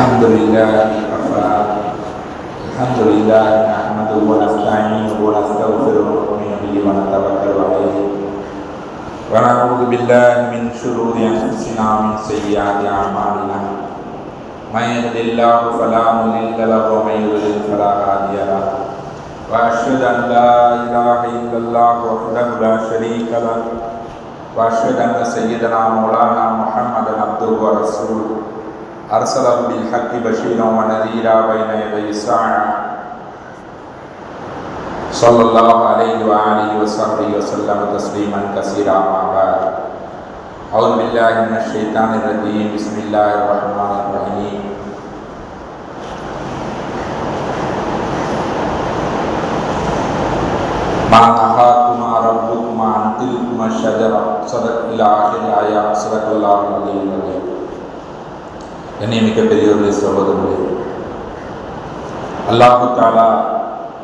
الحمد لله وكفى الحمد لله نحمده ونستعينه ونستغفره ونؤمن به ونتوكل عليه ونعوذ بالله من شرور انفسنا ومن سيئات اعمالنا من يهد الله فلا مضل له ومن يضلل فلا هادي له واشهد ان لا اله الا الله وحده لا شريك له واشهد ان سيدنا مولانا محمدا عبده ورسوله ارسله بالحق بشيرا ونذيرا بين يدي الساعه صلى الله عليه واله وصحبه وسلم تسليما كثيرا ما بعد اعوذ بالله من الشيطان الرجيم بسم الله الرحمن الرحيم ما نهاكما ربكما عن تلكما الشجرة صدق إلى آخر الآية صدق الله العلي العظيم கண்ணியமிக்க பெரியோர்களே சகோதரர்களே. அல்லாஹு தாலா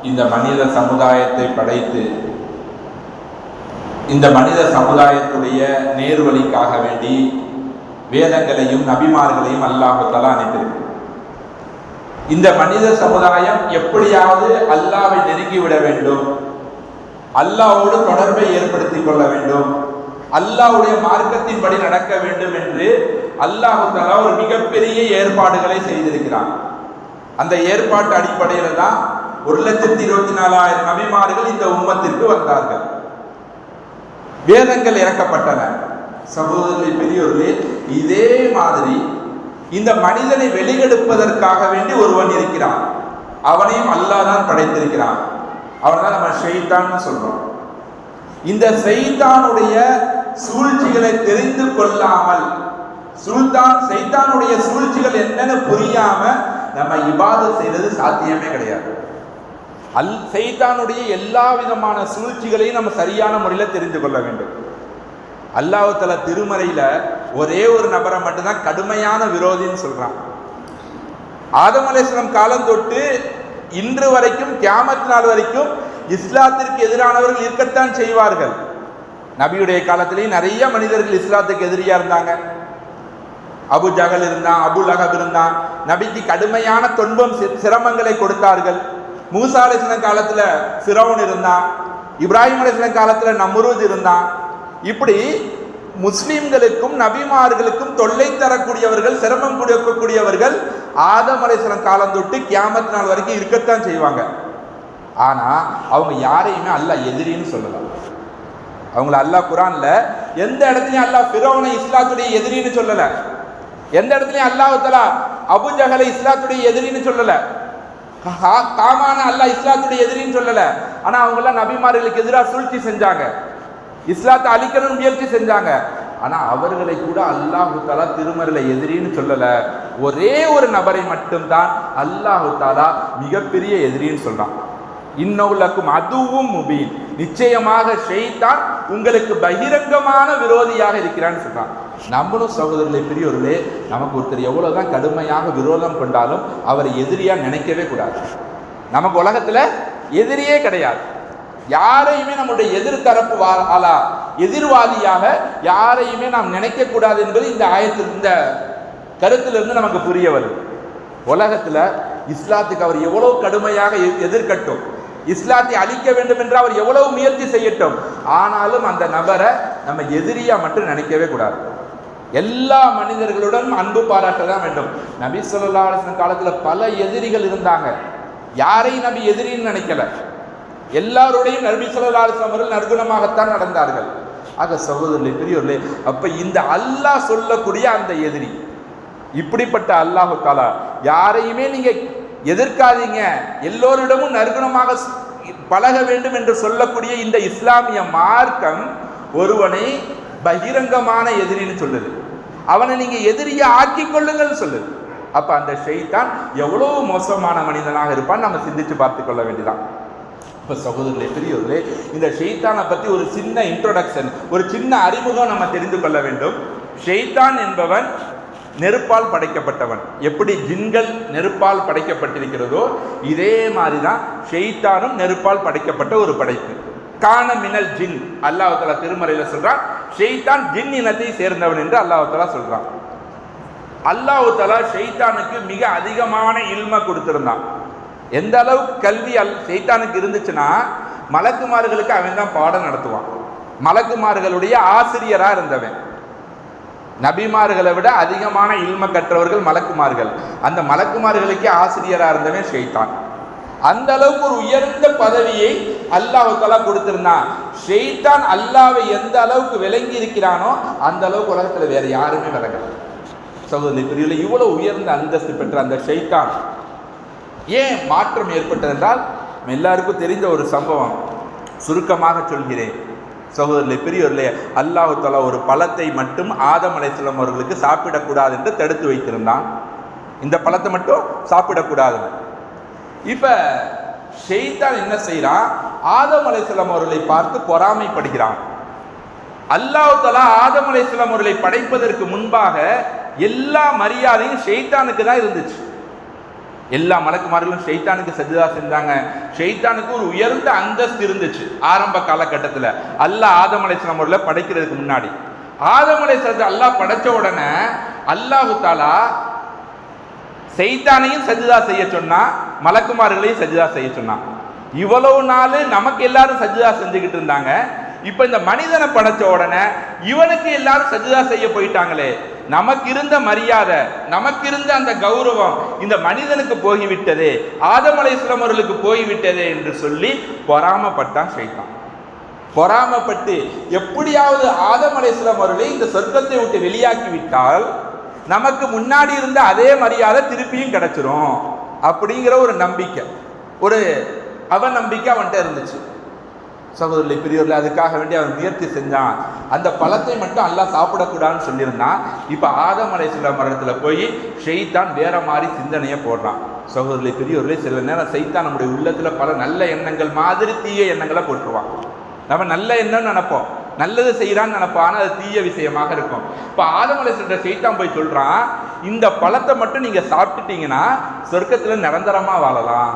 இந்த மனித சமுதாயத்தை படைத்து இந்த மனித சமுதாயத்துடைய நேர்வழிக்காக வேண்டி வேதங்களையும் நபிமார்களையும் அல்லாஹு தாலா அனுப்பியிருக்கு. இந்த மனித சமுதாயம் எப்படியாவது அல்லாவை நெருங்கிவிட வேண்டும். அல்லாவோடு தொடர்பை ஏற்படுத்திக் கொள்ள வேண்டும். அல்லாவுடைய மார்க்கத்தின்படி நடக்க வேண்டும் என்று அல்லாஹு ஒரு மிகப்பெரிய ஏற்பாடுகளை செய்திருக்கிறான். அந்த ஏற்பாட்டு அடிப்படையில் தான் ஒரு லட்சத்தி இருபத்தி நாலாயிரம் நபிமார்கள் இந்த உம்மத்திற்கு வந்தார்கள். வேதங்கள் இறக்கப்பட்டன. சகோதரி பெரியோர்களே இதே மாதிரி இந்த மனிதனை வெளியெடுப்பதற்காக வேண்டி ஒருவன் இருக்கிறான். அவனையும் அல்லாஹ் தான் படைத்திருக்கிறான். அவன் தான் நம்ம ஷெய்தான்னு சொல்றோம். இந்த செய்தானுடைய சூழ்ச்சிகளை தெரிந்து கொள்ளாமல் சுல்தான் சைத்தானுடைய சூழ்ச்சிகள் என்னன்னு புரியாம நம்ம இபாதத் செய்யறது சாத்தியமே கிடையாது. அல் சைத்தானுடைய எல்லா விதமான சூழ்ச்சிகளையும் நம்ம சரியான முறையில் தெரிந்து கொள்ள வேண்டும். அல்லாஹால திருமறையில ஒரே ஒரு நபரை மட்டும்தான் கடுமையான விரோதின்னு சொல்றான். ஆதம் அலேஸ்வரம் காலம் தொட்டு இன்று வரைக்கும் கியாமத் நாள் வரைக்கும் இஸ்லாத்திற்கு எதிரானவர்கள் இருக்கத்தான் செய்வார்கள். நபியுடைய காலத்திலேயே நிறைய மனிதர்கள் இஸ்லாத்துக்கு எதிரியா இருந்தாங்க. அபு ஜகல் இருந்தான் அபு லஹப் இருந்தான். நபிக்கு கடுமையான துன்பம் சிரமங்களை கொடுத்தார்கள். மூசா அலிஸ்லம் காலத்துல சிரவன் இருந்தான். இப்ராஹிம் அலிஸ்லம் காலத்துல நம்ரூத் இருந்தான். இப்படி முஸ்லிம்களுக்கும் நபிமார்களுக்கும் தொல்லை தரக்கூடியவர்கள் சிரமம் கொடுக்கக்கூடியவர்கள் ஆதம் அலிஸ்லம் காலம் தொட்டு கியாமத் நாள் வரைக்கும் இருக்கத்தான் செய்வாங்க. ஆனா அவங்க யாரையுமே அல்ல எதிரின்னு சொல்லலாம் அவங்கள அல்லாஹ் குரான்ல எந்த இடத்துலையும் அல்லாஹ் பிறவனை இஸ்லாத்துடைய எதிரின்னு சொல்லலை. எந்த இடத்துலயும் அல்லாஹலா அபுஜகலை இஸ்லாத்துடைய எதிரின்னு சொல்லல. காமான அல்லாஹ் இஸ்லாத்துடைய எதிரின்னு சொல்லல. ஆனா அவங்க எல்லாம் நபிமார்களுக்கு எதிராக சூழ்ச்சி செஞ்சாங்க. இஸ்லாத்தை அழிக்கணும்னு முயற்சி செஞ்சாங்க. ஆனா அவர்களை கூட அல்லாஹு தாலா திருமறையில எதிரின்னு சொல்லல. ஒரே ஒரு நபரை மட்டும்தான் அல்லாஹு தாலா மிகப்பெரிய எதிரின்னு சொல்றான். இன்னவுலக்கும் அதுவும் முபீன். நிச்சயமாக ஷெய்தான் உங்களுக்கு பகிரங்கமான விரோதியாக இருக்கிறான்னு சொல்கிறான் நம்மளும் சகோதரர்களை பெரியவர்களே நமக்கு ஒருத்தர் எவ்வளோதான் கடுமையாக விரோதம் கொண்டாலும் அவரை எதிரியாக நினைக்கவே கூடாது. நமக்கு உலகத்தில் எதிரியே கிடையாது. யாரையுமே நம்முடைய எதிர்த்தரப்பு ஆளா எதிர்வாதியாக யாரையுமே நாம் நினைக்கக்கூடாது என்பது இந்த ஆயத்தில் இந்த கருத்திலிருந்து நமக்கு புரிய வருது. உலகத்தில் இஸ்லாத்துக்கு அவர் எவ்வளோ கடுமையாக எதிர்கட்டும் இஸ்லாத்தை அழிக்க வேண்டும் என்று அவர் எவ்வளவு முயற்சி செய்யட்டும். ஆனாலும் அந்த நபரை நம்ம எதிரியா மட்டும் நினைக்கவே கூடாது. எல்லா மனிதர்களுடன் அன்பு பாராட்ட தான் வேண்டும். நபி சொல்லா காலத்தில் பல எதிரிகள் இருந்தாங்க. யாரையும் நபி எதிரின்னு நினைக்கல. எல்லாருடையும் நபி சொல்லா அவர்கள் நற்குணமாகத்தான் நடந்தார்கள். ஆக சகோதரர்களே பெரியவர்களே அப்போ இந்த அல்லாஹ் சொல்லக்கூடிய அந்த எதிரி இப்படிப்பட்ட அல்லாஹு தாலா யாரையுமே நீங்கள் எதிர்க்காதீங்க. எல்லோரிடமும் நறுகுணமாக பழக வேண்டும் என்று சொல்லக்கூடிய இந்த இஸ்லாமிய மார்க்கம் ஒருவனை பகிரங்கமான எதிரின்னு சொல்லுது. அவனை நீங்க எதிரியை ஆக்கி கொள்ளுங்கள் சொல்லுது. அப்ப அந்த ஷெய்தான் எவ்வளவு மோசமான மனிதனாக இருப்பான் நம்ம சிந்திச்சு பார்த்து கொள்ள வேண்டியதான் இப்ப சகோதரர்களே பெரியவர்களே இந்த ஷெய்தானை பத்தி ஒரு சின்ன இன்ட்ரோடக்ஷன் ஒரு சின்ன அறிமுகம் நம்ம தெரிந்து கொள்ள வேண்டும். ஷெய்தான் என்பவன் நெருப்பால் படைக்கப்பட்டவன். எப்படி ஜின்கள் நெருப்பால் படைக்கப்பட்டிருக்கிறதோ இதே மாதிரி தான் ஷெய்தானும் நெருப்பால் படைக்கப்பட்ட ஒரு படைப்பு. கான மினல் ஜின் அல்லாஹால திருமறையில் சொல்றான் ஷெய்தான் ஜின் இனத்தை சேர்ந்தவன் என்று அல்லாஹாலா சொல்றான். அல்லாஹு தலா ஷெய்தானுக்கு மிக அதிகமான இல்மை கொடுத்திருந்தான். எந்த அளவுக்கு கல்வி அல் ஷெய்தானுக்கு இருந்துச்சுன்னா மலக்குமார்களுக்கு அவன் தான் பாடம் நடத்துவான். மலக்குமார்களுடைய ஆசிரியராக இருந்தவன். நபிமார்களை விட அதிகமான இல்ம கற்றவர்கள் மலக்குமார்கள். அந்த மலக்குமார்களுக்கே ஆசிரியராக இருந்தவன் ஷெய்தான் அந்த அளவுக்கு ஒரு உயர்ந்த பதவியை அல்லாஹ் கொடுத்திருந்தான் ஷெய்தான் அல்லாவை எந்த அளவுக்கு விளங்கி இருக்கிறானோ அந்த அளவுக்கு உலகத்தில் வேற யாருமே விளங்கல. சகோதரி பிரிவில் இவ்வளவு உயர்ந்த அந்தஸ்து பெற்ற அந்த ஷைத்தான் ஏன் மாற்றம் ஏற்பட்டதென்றால் எல்லாருக்கும் தெரிந்த ஒரு சம்பவம். சுருக்கமாக சொல்கிறேன். சகோதரர்களே பெரியவர்களே அல்லாஹு தலா ஒரு பழத்தை மட்டும் ஆதம் அலைசலம் அவர்களுக்கு சாப்பிடக்கூடாது என்று தடுத்து வைத்திருந்தான். இந்த பழத்தை மட்டும் சாப்பிடக்கூடாது. இப்போ ஷெய்தான் என்ன செய்கிறான் ஆதம் அலைசலம் அவர்களை பார்த்து பொறாமைப்படுகிறான். அல்லாஹு தலா ஆதம் அலைசலம் அவர்களை படைப்பதற்கு முன்பாக எல்லா மரியாதையும் ஷெய்தானுக்கு தான் இருந்துச்சு. எல்லா மலக்குமார்களும் ஷெய்தானுக்கு சஜிதா செஞ்சாங்க. ஷெய்தானுக்கு ஒரு உயர்ந்த அந்தஸ்து இருந்துச்சு ஆரம்ப காலகட்டத்தில். அல்லாஹ் ஆதம் அலைஹிஸ்ஸலாம் அவர்களை படைக்கிறதுக்கு முன்னாடி. ஆதம் அலைஹிஸ்ஸலாத்தை அல்லாஹ் படைச்ச உடனே அல்லாஹு தாலா செய்தானையும் சஜிதா செய்ய சொன்னா மலக்குமார்களையும் சஜிதா செய்ய சொன்னான் இவ்வளவு நாள் நமக்கு எல்லாரும் சஜிதா செஞ்சுக்கிட்டு இருந்தாங்க. இப்ப இந்த மனிதனை படைச்ச உடனே இவனுக்கு எல்லாரும் சஜிதா செய்ய போயிட்டாங்களே. நமக்கு இருந்த மரியாதை நமக்கு இருந்த அந்த கௌரவம் இந்த மனிதனுக்கு போய்விட்டது ஆதம் அலைஹிஸ்ஸலாம் அவர்களுக்கு என்று சொல்லி பொறாமப்பட்டான் சைத்தான். பொறாமப்பட்டு எப்படியாவது ஆதம் அலைஹிஸ்ஸலாம் இந்த சொர்க்கத்தை விட்டு வெளியாக்கி விட்டால் நமக்கு முன்னாடி இருந்த அதே மரியாதை திருப்பியும் கிடைச்சிரும் அப்படிங்கிற ஒரு நம்பிக்கை. ஒரு அவநம்பிக்கை அவன்கிட்ட இருந்துச்சு. சகோதரர்களை பெரியவர்கள் அதுக்காக வேண்டி அவன் முயற்சி செஞ்சான். அந்த பழத்தை மட்டும் அல்லாஹ் சாப்பிடக்கூடாதுன்னு சொல்லியிருந்தான். இப்போ ஆதம் அலைஹிஸ்ஸலாம் மரணத்தில் போய் ஷெய்தான் வேற மாதிரி சிந்தனையை போடுறான். சகோதரர்களை பெரியவர்களே சில நேரம் சைத்தான் நம்முடைய உள்ளத்தில் பல நல்ல எண்ணங்கள் மாதிரி தீய எண்ணங்களை போட்டுருவான் நம்ம நல்ல எண்ணம்னு நினைப்போம். நல்லது செய்கிறான்னு நினைப்போம். ஆனால் அது தீய விஷயமாக இருக்கும். இப்போ ஆதமலை சென்ற செய்தான் போய் சொல்கிறான் இந்த பழத்தை மட்டும் நீங்கள் சாப்பிட்டுட்டீங்கன்னா சொர்க்கத்தில் நிரந்தரமாக வாழலாம்.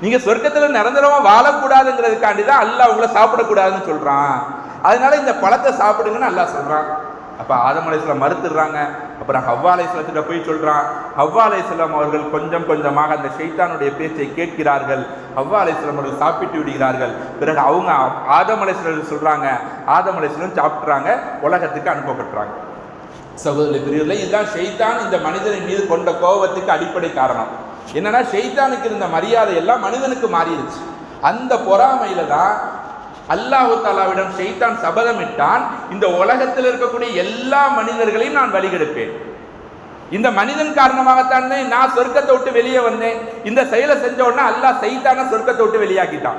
நீங்க சொர்க்கத்துல நிரந்தரமா வாழக்கூடாதுங்கிறதுக்காண்டி தான் அல்லாஹ் உங்களை சாப்பிடக்கூடாதுன்னு சொல்றான். அதனால இந்த பழத்தை சாப்பிடுங்கன்னு அல்லாஹ் சொல்றான். அப்ப ஆதம் மறுத்துடுறாங்க. அப்புறம் ஹவ்வா போய் சொல்றான். ஹவ்வா அவர்கள் கொஞ்சம் கொஞ்சமாக அந்த ஷைத்தானுடைய பேச்சை கேட்கிறார்கள். ஹவ்வா அவர்கள் சாப்பிட்டு விடுகிறார்கள். பிறகு அவங்க ஆதம் அலைஹிஸ்ஸலாம் சொல்றாங்க. ஆதம் சாப்பிட்றாங்க உலகத்துக்கு அனுப்பப்பட்டுறாங்க. சகோதரி பிரிவுல இதுதான் ஷெய்தான் இந்த மனிதனின் மீது கொண்ட கோபத்துக்கு அடிப்படை காரணம். என்னன்னா ஷெய்தானுக்கு இருந்த மரியாதை எல்லாம் மனிதனுக்கு மாறிடுச்சு. அந்த பொறாமையில தான் அல்லாஹு தாலாவிடம் ஷெய்தான் சபதமிட்டான் இந்த உலகத்தில் இருக்கக்கூடிய எல்லா மனிதர்களையும் நான் வழிகெடுப்பேன். இந்த மனிதன் காரணமாகத்தானே நான் சொர்க்கத்தை விட்டு வெளியே வந்தேன். இந்த செயலை செஞ்ச உடனே அல்லாஹ் சைத்தான சொர்க்கத்தை விட்டு வெளியாக்கிட்டான்.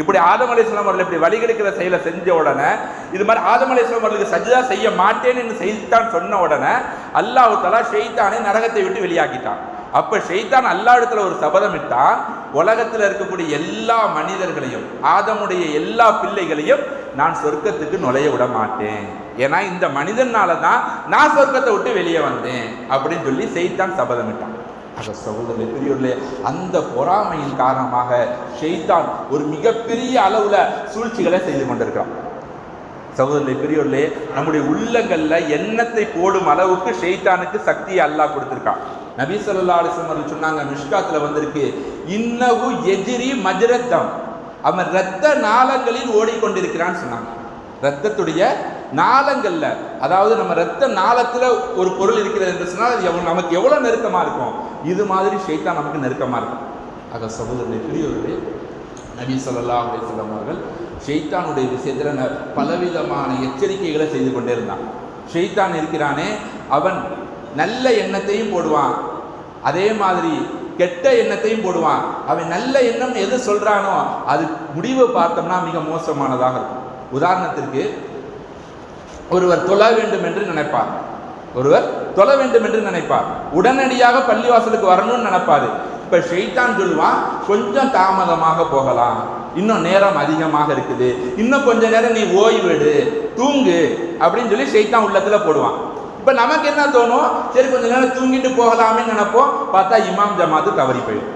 இப்படி ஆதம் அலிஸ்லாம் அவர்கள் இப்படி வழிகெடுக்கிற செயலை செஞ்ச உடனே இது மாதிரி ஆதம் அலிஸ்லாம் அவர்களுக்கு சஜிதா செய்ய மாட்டேன்னு செய்தான் சொன்ன உடனே அல்லாஹ் தலா ஷெய்தானை நரகத்தை விட்டு வெளியாக்கிட்டான். அப்போ ஷெய்தான் அல்லா இடத்துல ஒரு சபதம் இட்டான் உலகத்தில் இருக்கக்கூடிய எல்லா மனிதர்களையும் ஆதமுடைய எல்லா பிள்ளைகளையும் நான் சொர்க்கத்துக்கு நுழைய விட மாட்டேன். ஏன்னா இந்த மனிதனால தான் நான் சொர்க்கத்தை விட்டு வெளியே வந்தேன் அப்படின்னு சொல்லி செய்தான் சபதமிட்டான் ஆக சகோதரர்களே பெரியவர்களே அந்த பொறாமையின் காரணமாக ஷெய்தான் ஒரு மிகப்பெரிய அளவில் சூழ்ச்சிகளை செய்து கொண்டிருக்கிறான். சகோதரர்களே பெரியவர்களே நம்முடைய உள்ளங்களில் எண்ணத்தை போடும் அளவுக்கு ஷெய்தானுக்கு சக்தியை அல்லாஹ் கொடுத்துருக்கான். நபி ஸல்லல்லாஹு அவர்கள் சொன்னாங்க மிஷ்காத்தில் வந்திருக்கு. இன்னவு எதிரி மஜ்ரத்தம் அவன் இரத்த நாளங்களில் ஓடிக்கொண்டிருக்கிறான்னு சொன்னாங்க. ரத்தத்துடைய நாளங்களில் அதாவது நம்ம ரத்த நாளத்தில் ஒரு பொருள் இருக்கிறது என்று சொன்னால் அது நமக்கு எவ்வளோ நெருக்கமாக இருக்கும்? இது மாதிரி ஷைத்தான் நமக்கு நெருக்கமாக இருக்கும். ஆக சகோதரனை பெரியவர்களே நபி சொல்லல்லா அலைஹி வஸல்லம் அவர்கள் ஷெய்தானுடைய விஷயத்தில் ந- பலவிதமான எச்சரிக்கைகளை செய்து கொண்டே இருந்தான் ஷெய்தான் இருக்கிறானே அவன் நல்ல எண்ணத்தையும் போடுவான். அதே மாதிரி கெட்ட எண்ணத்தையும் போடுவான். அவன் நல்ல எண்ணம் எது சொல்றானோ அது முடிவு பார்த்தோம்னா மிக மோசமானதாக இருக்கும். உதாரணத்திற்கு ஒருவர் தொழ வேண்டும் என்று நினைப்பார். ஒருவர் தொழ வேண்டும் என்று நினைப்பார். உடனடியாக பள்ளிவாசலுக்கு வரணும்னு நினைப்பாரு. இப்ப ஷெய்தான் சொல்லுவான் கொஞ்சம் தாமதமாக போகலாம். இன்னும் நேரம் அதிகமாக இருக்குது. இன்னும் கொஞ்ச நேரம் நீ ஓய்வெடு தூங்கு அப்படின்னு சொல்லி ஷெய்தான் உள்ளத்துல போடுவான். இப்போ நமக்கு என்ன தோணும்? சரி கொஞ்ச நேரம் தூங்கிட்டு போகலாமே நினைப்போம். பார்த்தா இமாம் ஜமாத்து தவறி போயிடும்.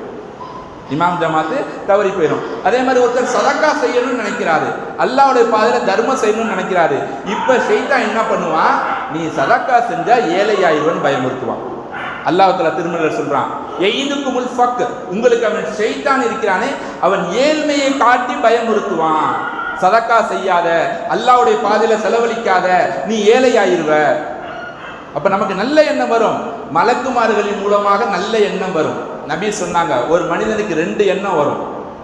இமாம் ஜமாத்து தவறி போயிடும். அதே மாதிரி ஒருத்தர் சதக்கா செய்யணும்னு நினைக்கிறாரு. அல்லாவுடைய பாதையில் தர்மம் செய்யணும்னு நினைக்கிறாரு. இப்போ செய்தா என்ன பண்ணுவான்? நீ சதக்கா செஞ்சா ஏழையாயிருவன் பயமுறுத்துவான். அல்லாஹ்வுத்தஆலா திருமலர் சொல்றான் எய்துக்குமுல் ஃபக். உங்களுக்கு அவன் செய்தான் இருக்கிறானே அவன் ஏழ்மையை காட்டி பயமுறுத்துவான். சதக்கா செய்யாத அல்லாஹ்வுடைய பாதையில செலவழிக்காத நீ ஏழையாயிருவ அப்போ நமக்கு நல்ல எண்ணம் வரும். மலக்குமார்களின் மூலமாக நல்ல எண்ணம் வரும். நபி சொன்னாங்க ஒரு மனிதனுக்கு ரெண்டு எண்ணம் வரும்.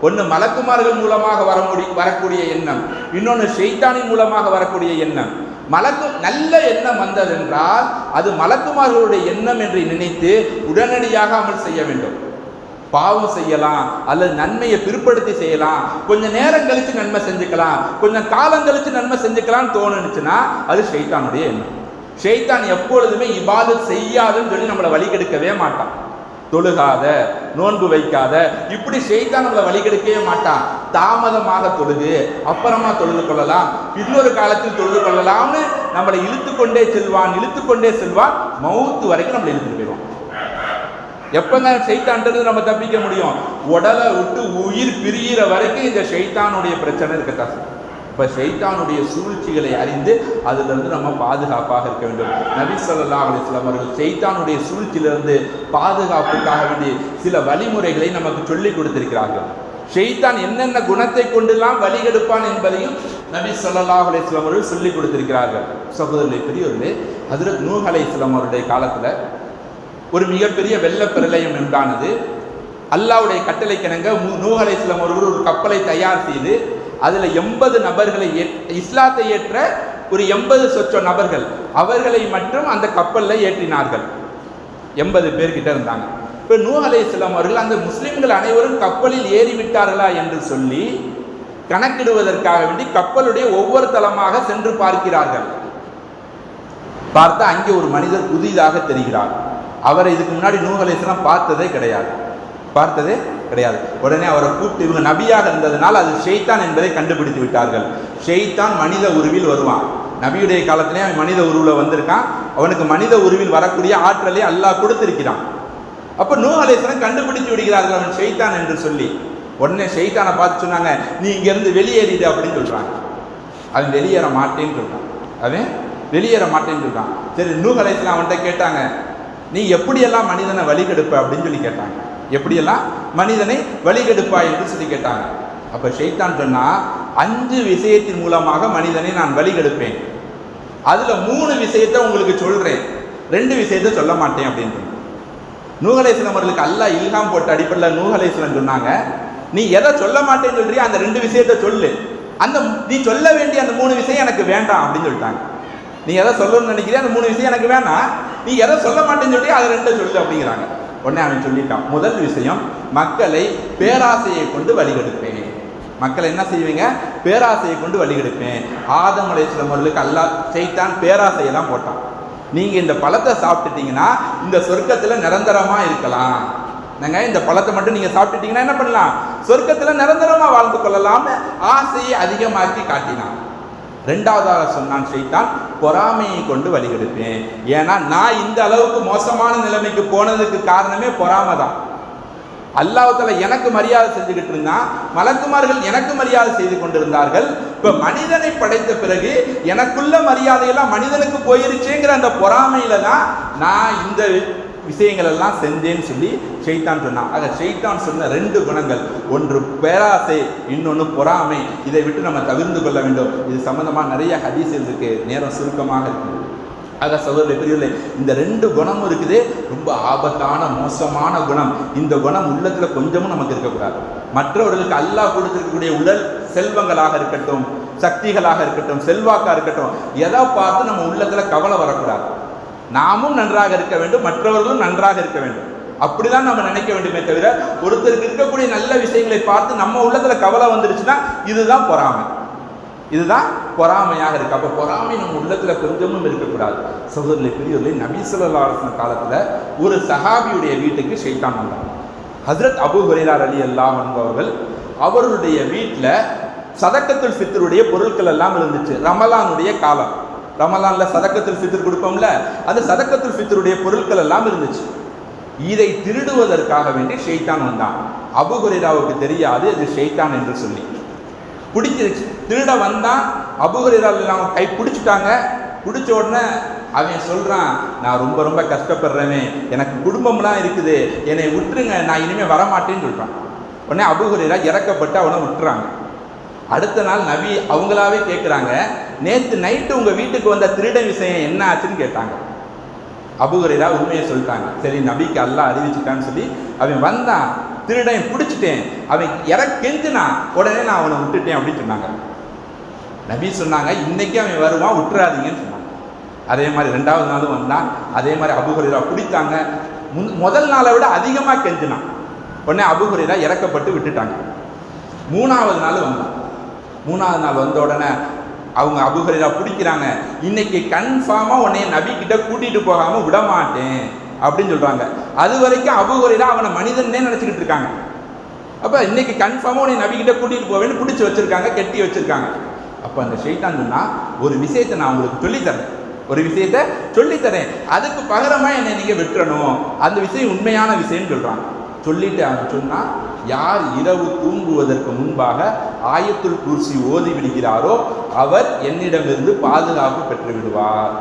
ஒன்று மலக்குமார்கள் மூலமாக வர முடி வரக்கூடிய எண்ணம். இன்னொன்று ஷெய்தானின் மூலமாக வரக்கூடிய எண்ணம். மலக்கு நல்ல எண்ணம் வந்ததென்றால் அது மலக்குமார்களுடைய எண்ணம் என்று நினைத்து உடனடியாக அமல் செய்ய வேண்டும். பாவம் செய்யலாம் அல்லது நன்மையை பிற்படுத்தி செய்யலாம். கொஞ்சம் நேரம் கழித்து நன்மை செஞ்சுக்கலாம். கொஞ்சம் காலம் கழித்து நன்மை செஞ்சுக்கலாம்னு தோணுச்சுன்னா அது ஷைத்தானுடைய எண்ணம். ஷெய்தான் எப்பொழுதுமே இபாதத் செய்யாதுன்னு சொல்லி நம்மளை வழிகெடுக்கவே மாட்டான். தொழுகாத நோன்பு வைக்காத இப்படி ஷைத்தான் நம்மளை வழிகெடுக்கவே மாட்டான். தாமதமாக தொழுது அப்புறமா தொழுது கொள்ளலாம். இன்னொரு காலத்தில் தொழுது கொள்ளலாம்னு நம்மளை இழுத்து கொண்டே செல்வான் இழுத்து கொண்டே செல்வான். மவுத்து வரைக்கும் நம்மளை இழுத்துட்டு போயிடுவான். எப்பங்க ஷைத்தான்றது நம்ம தப்பிக்க முடியும். உடலை விட்டு உயிர் பிரியிற வரைக்கும் இந்த ஷைத்தானுடைய பிரச்சனை இருக்கத்தான் இப்போ ஷைத்தானுடைய சூழ்ச்சிகளை அறிந்து அதிலிருந்து நம்ம பாதுகாப்பாக இருக்க வேண்டும். நபி சொல்லா அலிஸ்லாம் அவர்கள் ஷைத்தானுடைய சூழ்ச்சியிலிருந்து பாதுகாப்புக்காக வேண்டிய சில வழிமுறைகளை நமக்கு சொல்லிக் கொடுத்திருக்கிறார்கள். ஷெய்தான் என்னென்ன குணத்தை கொண்டெல்லாம் வழிகெடுப்பான் என்பதையும் நபி ஸல்லல்லாஹு அலைஹி அவர்கள் சொல்லிக் கொடுத்திருக்கிறார்கள். சகோதரர்களே பெரியவர்களே ஹஜ்ரத் நூஹ் அலைஹிஸ்ஸலாம் அவருடைய காலத்தில் ஒரு மிகப்பெரிய வெள்ள பிரளயம் உண்டானது. அல்லாவுடைய கட்டளைக்கிணங்க நூஹ் அலைஹிஸ்ஸலாம் அவர்கள் ஒரு கப்பலை தயார் செய்து அதில் எண்பது நபர்களை ஏற்- இஸ்லாத்தை ஏற்ற ஒரு எண்பது சொச்ச நபர்கள் அவர்களை மட்டும் அந்த கப்பலில் ஏற்றினார்கள். எண்பது பேர்கிட்ட இருந்தாங்க. இப்போ நூ அலை இஸ்லாம் அவர்கள் அந்த முஸ்லிம்கள் அனைவரும் கப்பலில் ஏறிவிட்டார்களா என்று சொல்லி கணக்கிடுவதற்காக வேண்டி கப்பலுடைய ஒவ்வொரு தளமாக சென்று பார்க்கிறார்கள். பார்த்தா அங்கே ஒரு மனிதர் புதிதாக தெரிகிறார். அவரை இதுக்கு முன்னாடி நூஹ் பார்த்ததே கிடையாது. பார்த்ததே கிடையாது. உடனே அவரை கூப்பிட்டு இவங்க நபியாக இருந்ததுனால் அது ஷெய்தான் என்பதை கண்டுபிடித்து விட்டார்கள். ஷெய்தான் மனித உருவில் வருவான். நபியுடைய காலத்திலே அவன் மனித உருவில் வந்திருக்கான். அவனுக்கு மனித உருவில் வரக்கூடிய ஆற்றலை அல்லாஹ் கொடுத்திருக்கிறான். அப்போ நூஹ் அலைஹிஸ்ஸலாம் கண்டுபிடித்து விடுகிறார்கள் அவன் ஷெய்தான் என்று சொல்லி. உடனே ஷெய்தானை பார்த்து சொன்னாங்க நீ இங்கேருந்து வெளியேறிடு அப்படின்னு சொல்கிறாங்க அவன் வெளியேற மாட்டேன்னு சொல்கிறான் அவன் வெளியேற மாட்டேன்னு சொல்கிறான் சரி நூஹ் அவன்கிட்ட கேட்டாங்க நீ எப்படியெல்லாம் மனிதனை வழி கெடுப்ப அப்படின்னு சொல்லி கேட்டாங்க. எப்படியெல்லாம் மனிதனை வழிகெடுப்பா என்று சொல்லி கேட்டாங்க. அப்ப ஷெய்தான் சொன்னா அஞ்சு விஷயத்தின் மூலமாக மனிதனை நான் வழிகெடுப்பேன். அதுல மூணு விஷயத்தை உங்களுக்கு சொல்றேன். ரெண்டு விஷயத்தை சொல்ல மாட்டேன் அப்படின்னு சொன்னான். நூகலேசன் அவர்களுக்கு அல்லாஹ் இல்ஹாம் போட்ட அடிப்படையில் நூகலேசன் சொன்னாங்க. நீ எதை சொல்ல மாட்டேன்னு சொல்றியா அந்த ரெண்டு விஷயத்த சொல்லு. அந்த நீ சொல்ல வேண்டிய அந்த மூணு விஷயம் எனக்கு வேண்டாம் அப்படின்னு சொல்லிட்டாங்க. நீ எதை சொல்லணும்னு நினைக்கிறியா அந்த மூணு விஷயம் எனக்கு வேணாம். நீ எதை சொல்ல மாட்டேன்னு சொல்றியா அதை ரெண்டை சொல்லு அப்படிங்கிறாங்க. உடனே அவன் சொல்லிட்டான் முதல் விஷயம் மக்களை பேராசையை கொண்டு வழிகெடுப்பேன். மக்களை என்ன செய்வீங்க? பேராசையை கொண்டு வழிகெடுப்பேன். ஆதம் அலைஹிஸ்ஸலாம் அவர்களுக்கு அல்லா செய்தான் பேராசையெல்லாம் போட்டான். நீங்கள் இந்த பழத்தை சாப்பிட்டுட்டீங்கன்னா இந்த சொர்க்கத்தில் நிரந்தரமாக இருக்கலாம். நாங்கள் இந்த பழத்தை மட்டும் நீங்க சாப்பிட்டுட்டீங்கன்னா என்ன பண்ணலாம்? சொர்க்கத்துல நிரந்தரமா வாழ்ந்து கொள்ளலாம்னு ஆசையை அதிகமாக்கி காட்டினான். ரெண்டாவதாக சொன்னான் செய்தான் பொறாமையை கொண்டு வழிகெடுப்பேன். ஏன்னா நான் இந்த அளவுக்கு மோசமான நிலைமைக்கு போனதுக்கு காரணமே பொறாமை தான். அல்லாஹ்வுத்தாலா எனக்கு மரியாதை செஞ்சுக்கிட்டு இருந்தான். மலக்குமார்கள் எனக்கு மரியாதை செய்து கொண்டிருந்தார்கள். இப்போ மனிதனை படைத்த பிறகு எனக்குள்ள மரியாதையெல்லாம் மனிதனுக்கு போயிருச்சேங்கிற அந்த பொறாமையில தான் நான் இந்த விஷயங்கள் எல்லாம் செஞ்சேன்னு சொல்லி ஷெய்தான் சொன்னான். ஆக ஷெய்தான் சொன்ன ரெண்டு குணங்கள். ஒன்று பேராசை இன்னொன்று பொறாமை. இதை விட்டு நம்ம தவிர்ந்து கொள்ள வேண்டும். இது சம்மந்தமாக நிறைய ஹதீஸ் இருக்கு. நேரம் சுருக்கமாக இருக்கு. ஆக சகோதரர்களே பெரியவர்களே இந்த ரெண்டு குணமும் இருக்குது. ரொம்ப ஆபத்தான மோசமான குணம். இந்த குணம் உள்ளத்தில் கொஞ்சமும் நமக்கு இருக்கக்கூடாது. மற்றவர்களுக்கு அல்லாஹ் கொடுத்துருக்கக்கூடிய உடல் செல்வங்களாக இருக்கட்டும் சக்திகளாக இருக்கட்டும் செல்வாக்காக இருக்கட்டும் எதை பார்த்து நம்ம உள்ளத்தில் கவலை வரக்கூடாது. நாமும் நன்றாக இருக்க வேண்டும் மற்றவர்களும் நன்றாக இருக்க வேண்டும். அப்படிதான் நம்ம நினைக்க வேண்டுமே தவிர ஒருத்தருக்கு இருக்கக்கூடிய நல்ல விஷயங்களை பார்த்து நம்ம உள்ளத்துல கவலை வந்துருச்சுன்னா இதுதான் பொறாமை. இதுதான் பொறாமையாக இருக்கு. அப்போ பொறாமை நம்ம உள்ளத்துல கொஞ்சமும் இருக்கக்கூடாது. சகோதரர்களே பெரியவர்களே நபீசுலாசன காலத்துல ஒரு சஹாபியுடைய வீட்டுக்கு ஷெய்தான் வந்தார். ஹசரத் அபு ஹுரேலார் அலி அல்லாம் என்பவர்கள் அவர்களுடைய வீட்டில் சதக்கத்துல் ஃபித்தருடைய பொருட்கள் எல்லாம் இருந்துச்சு. ரமலானுடைய காலம். ரமலான்ல சதக்கத்தில் ஃபித்ர் கொடுப்போம்ல அந்த சதக்கத்தில் ஃபித்ருடைய பொருட்கள் எல்லாம் இருந்துச்சு. இதை திருடுவதற்காக வேண்டி ஷெய்தான் வந்தான். அபுகுரிராவுக்கு தெரியாது இது ஷெய்தான் என்று சொல்லி. பிடிச்சிருச்சு. திருட வந்தான். அபுஹுரைரால் அவங்க கை பிடிச்சிட்டாங்க. பிடிச்ச உடனே அவன் சொல்கிறான் நான் ரொம்ப ரொம்ப கஷ்டப்படுறவன் எனக்கு குடும்பம்லாம் இருக்குது. என்னை விட்டுருங்க. நான் இனிமேல் வரமாட்டேன்னு சொல்கிறான் உடனே அபுஹுரேரா இறக்கப்பட்டு அவனை விட்டுறாங்க. அடுத்த நாள் நபி அவங்களாவே கேட்குறாங்க நேற்று நைட்டு உங்கள் வீட்டுக்கு வந்த திருட விஷயம் என்ன ஆச்சுன்னு கேட்டாங்க. அபுஹுரேரா உண்மையை சொல்லிட்டாங்க. சரி நபிக்கு எல்லாம் அறிவிச்சுட்டான்னு சொல்லி அவன் வந்தான். திருடன் பிடிச்சிட்டேன். அவன் இற கெஞ்சினான் உடனே நான் அவனை விட்டுட்டேன் அப்படின்னு சொன்னாங்க. நபி சொன்னாங்க இன்னைக்கு அவன் வருவான் விட்டுறாதீங்கன்னு சொன்னாங்க. அதே மாதிரி ரெண்டாவது நாளும் வந்தான். அதே மாதிரி அபுஹுரேரா பிடித்தாங்க. முன் முதல் நாளை விட அதிகமாக கெஞ்சினான். உடனே அபுஹுரேரா இறக்கப்பட்டு விட்டுட்டாங்க. மூணாவது நாள் வந்தான். மூணாவது நாள் வந்த உடனே அவங்க அபுஹுரேரா பிடிக்கிறாங்க. இன்னைக்கு கன்ஃபார்மாக உன்னைய நபிக்கிட்ட கூட்டிகிட்டு கூட்டிட்டு போகாம விட மாட்டேன் அப்படின்னு சொல்றாங்க. அது வரைக்கும் அபுஹுரேரா அவனை மனிதன்னே நினச்சிக்கிட்டு இருக்காங்க. அப்ப இன்னைக்கு கன்ஃபார்மாக உன்னை நபிக்கிட்ட கூட்டிகிட்டு கூட்டிட்டு போவேன்னு பிடிச்சி வச்சிருக்காங்க கெட்டி வச்சிருக்காங்க. அப்போ அந்த ஷெய்தான் சொன்னா ஒரு விஷயத்தை நான் உங்களுக்கு சொல்லித்தரேன். ஒரு விஷயத்தை சொல்லித்தரேன். அதுக்கு பகரமாக என்னை நீங்கள் விட்டுறணும். அந்த விஷயம் உண்மையான விஷயம்னு சொல்கிறாங்க சொல்லிட்டு அவன் சொன்னா யார் இரவு தூங்குவதற்கு முன்பாக ஆயத்துள் குர்சி ஓதி விடுகிறாரோ அவர் என்னிடமிருந்து பாதுகாப்பு பெற்று விடுவார்.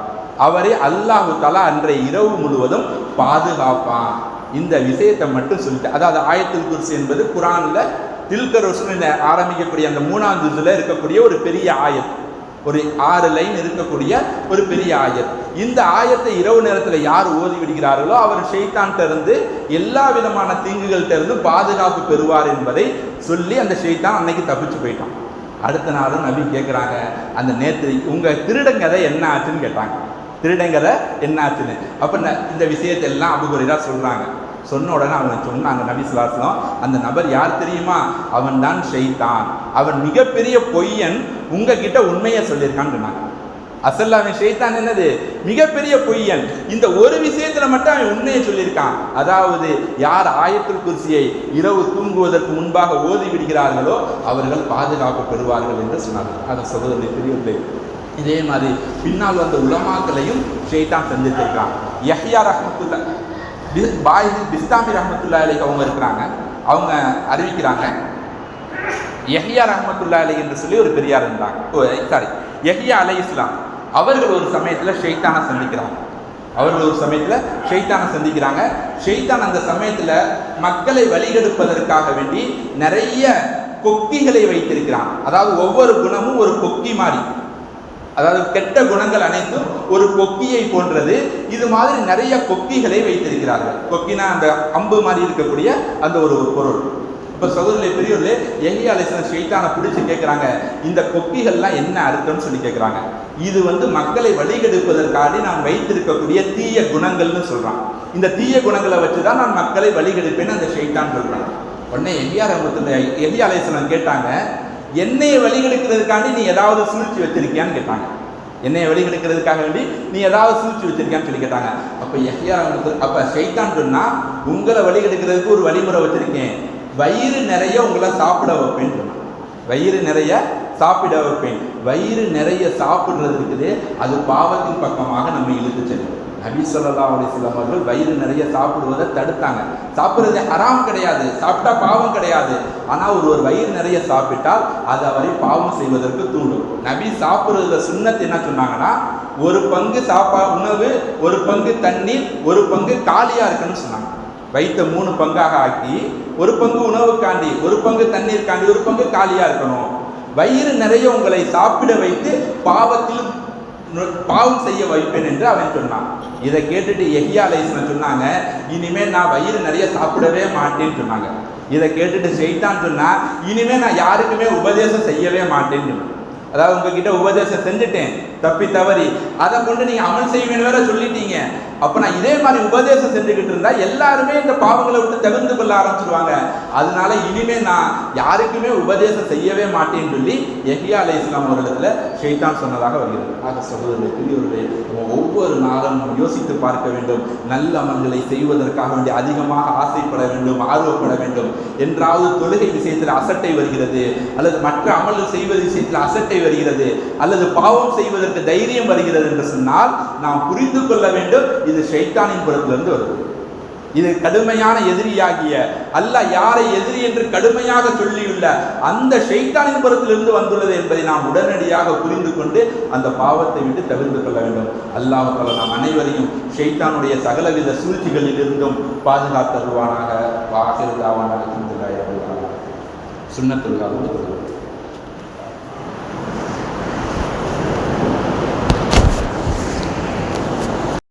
அவரை அல்லாஹு தலா அன்றைய இரவு முழுவதும் பாதுகாப்பான். இந்த விஷயத்தை மட்டும் சொல்லிட்டு அதாவது ஆயத்துல் குர்சி என்பது குரான்ல தில்க ஆரம்பிக்கக்கூடிய அந்த மூணாம் ஜுஸ்ல இருக்கக்கூடிய ஒரு பெரிய ஆயத். ஒரு ஆறு லைன் இருக்கக்கூடிய ஒரு பெரிய ஆயத் இந்த ஆயத்தை இரவு நேரத்தில் யார் ஓதி விடுகிறார்களோ அவர் ஷெய்தான்கிட்ட இருந்து எல்லா விதமான தீங்குகள்கிட்ட இருந்து பாதுகாப்பு பெறுவார் என்பதை சொல்லி அந்த ஷெய்தான் அன்னைக்கு தப்பிச்சு போயிட்டான். அடுத்த நாளும் நபி கேட்குறாங்க அந்த நேற்று உங்கள் திருடங்கதை என்ன ஆச்சுன்னு கேட்டாங்க. திருடங்கதை என்ன ஆச்சுன்னு. அப்போ இந்த விஷயத்தை எல்லாம் அபுகுரையாக சொல்கிறாங்க சொன்ன உடனே அவங்க சொன்னாங்க நபி சுலாஸ்லாம் அந்த நபர் யார் தெரியுமா? அவன் தான் ஷெய்தான் அவன் மிகப்பெரிய பொய்யன் உங்ககிட்ட உண்மையை சொல்லியிருக்கான்னு சொன்னாங்க. அசல்ல அவன் ஷெய்தான் என்னது? மிகப்பெரிய பொய்யன். இந்த ஒரு விஷயத்துல மட்டும் அவன் உண்மையை சொல்லியிருக்கான். அதாவது யார் ஆயத்தில் குர்சியை இரவு தூங்குவதற்கு முன்பாக ஓதி விடுகிறார்களோ அவர்கள் பாதுகாப்பு பெறுவார்கள் என்று சொன்னார்கள். அதை சொல்வதில்லை தெரியவில்லை இதே மாதிரி பின்னால் வந்த உலமாக்களையும் ஷெய்தான் சந்தித்திருக்கான் யஹ்யா ரஹமத்துல்லா பாயிது பிஸ்தாமி ரஹமத்துல்லா அலைக்கு அவங்க இருக்கிறாங்க. அவங்க அறிவிக்கிறாங்க. யஹ்யா ரஹமத்துல்லா அலை என்று சொல்லி ஒரு பெரியார் இருந்தாங்க. சாரி யஹ்யா அலை இஸ்லாம். அவர்கள் ஒரு சமயத்தில் ஷெய்தானை சந்திக்கிறாங்க. அவர்கள் ஒரு சமயத்தில் ஷெய்தானை சந்திக்கிறாங்க. ஷெய்தான் அந்த சமயத்தில் மக்களை வழிகெடுப்பதற்காக வேண்டி நிறைய கொக்கிகளை வைத்திருக்கிறான். அதாவது ஒவ்வொரு குணமும் ஒரு கொக்கி மாதிரி. அதாவது கெட்ட குணங்கள் அனைத்தும் ஒரு கொக்கியை போன்றது. இது மாதிரி நிறைய கொக்கிகளை வைத்திருக்கிறார்கள். கொக்கினா அந்த அம்பு மாதிரி இருக்கக்கூடிய அந்த ஒரு பொருள். இப்போ சகோதரர்களே பெரியவர்களே எங்கே அலிஸ்லாம் ஷெய்தானை பிடிச்சி கேட்குறாங்க இந்த கொக்கிகள்லாம் என்ன அர்த்தம்னு சொல்லி கேட்குறாங்க இது வந்து மக்களை வழிகெடுப்பதற்காக நான் வைத்திருக்கக்கூடிய தீய குணங்கள்னு சொல்கிறான் இந்த தீய குணங்களை வச்சு தான் நான் மக்களை வழிகெடுப்பேன்னு அந்த ஷெய்தான் சொல்கிறான் உடனே எஹியா ரமத்துல எஹியா கேட்டாங்க என்னையை வழிகெடுக்கிறதுக்காண்டி நீ ஏதாவது சூழ்ச்சி வச்சிருக்கியான்னு கேட்டாங்க. என்னைய வழிகெடுக்கிறதுக்காக வேண்டி நீ ஏதாவது சூழ்ச்சி வச்சிருக்கியான்னு சொல்லி கேட்டாங்க. அப்ப யஹ்யா வந்து- அப்ப ஷைத்தான் சொன்னா உங்களை வழிகெடுக்கிறதுக்கு ஒரு வழிமுறை வச்சிருக்கேன். வயிறு நிறைய உங்களை சாப்பிட வைப்பேன்னு சொன்னான் வயிறு நிறைய சாப்பிட வைப்பேன். வயிறு நிறைய சாப்பிட்றது இருக்குது அது பாவத்தின் பக்கமாக நம்ம இழுத்து செல்லும். நபிசல்லா அலிஸ்லாம் அவர்கள் வயிறு நிறைய சாப்பிடுவதை தடுத்தாங்க. சாப்பிட்றது ஹராம் கிடையாது. சாப்பிட்டா பாவம் கிடையாது. ஆனால் ஒரு ஒரு வயிறு நிறைய சாப்பிட்டால் அது அவரை பாவம் செய்வதற்கு தூண்டும். நபி சாப்பிட்றதுல சுண்ணத்து என்ன சொன்னாங்கன்னா ஒரு பங்கு சாப்பா உணவு ஒரு பங்கு தண்ணீர் ஒரு பங்கு காலியாக இருக்குன்னு சொன்னாங்க. வைத்த மூணு பங்காக ஆக்கி ஒரு பங்கு உணவுக்காண்டி ஒரு பங்கு தண்ணீர்காண்டி ஒரு பங்கு காலியாக இருக்கணும். வயிறு நிறைய உங்களை சாப்பிட வைத்து பாவத்திலும் பாவம் செய்ய வைப்பேன் என்று அவன் சொன்னான். இதை கேட்டுட்டு எஹியா அலைஸ்வன் சொன்னாங்க இனிமேல் நான் வயிறு நிறைய சாப்பிடவே மாட்டேன்னு சொன்னாங்க. இதை கேட்டுட்டு செய்தான் சொன்னா இனிமேல் நான் யாருக்குமே உபதேசம் செய்யவே மாட்டேன்னு சொன்னாங்க அதாவது உங்ககிட்ட உபதேசம் செஞ்சுட்டேன் தப்பி தவறி அதை கொண்டு நீங்க அமல் செய்வேன்னு வேற சொல்லிட்டீங்க. அப்ப நான் இதே மாதிரி உபதேசம் செஞ்சுக்கிட்டு இருந்தா எல்லாருமே இந்த பாவங்களை விட்டு தகுந்து கொள்ள ஆரம்பிச்சிருவாங்க. அதனால இனிமே நான் யாருக்குமே உபதேசம் செய்யவே மாட்டேன்னு சொல்லி எஹியா அலை இஸ்லாம் அவர்களிடத்துல ஷெய்தான் சொன்னதாக வருகிறது. ஆக சகோதரர்களே பெரியவர்களே ஒவ்வொரு நாளும் யோசித்து பார்க்க வேண்டும். நல்ல அமல்களை செய்வதற்காக வேண்டி அதிகமாக ஆசைப்பட வேண்டும் ஆர்வப்பட வேண்டும். என்றாவது தொழுகை விஷயத்தில் அசட்டை வருகிறது அல்லது மற்ற அமல்கள் செய்வது விஷயத்தில் அசட்டை வருகிறது அல்லது பாவம் செய்வதற்கு தைரியம் வருகிறது என்று சொன்னால் நாம் புரிந்து கொள்ள வேண்டும் இது ஷைத்தானின் புறத்திலிருந்து வருது இது கடுமையான எதிரியாகிய அல்ல யாரை எதிரி என்று கடுமையாக சொல்லியுள்ள அந்த ஷைத்தானின் புறத்திலிருந்து வந்துள்ளது என்பதை நாம் உடனடியாக புரிந்து கொண்டு அந்த பாவத்தை விட்டு தவிர்த்து கொள்ள வேண்டும். அல்லாஹ் நாம் அனைவரையும் ஷைத்தானுடைய சகலவித சூழ்ச்சிகளில் இருந்தும் பாதுகாத்தருவானாக வாகிருதாவான சுண்ணத்துள்ளாக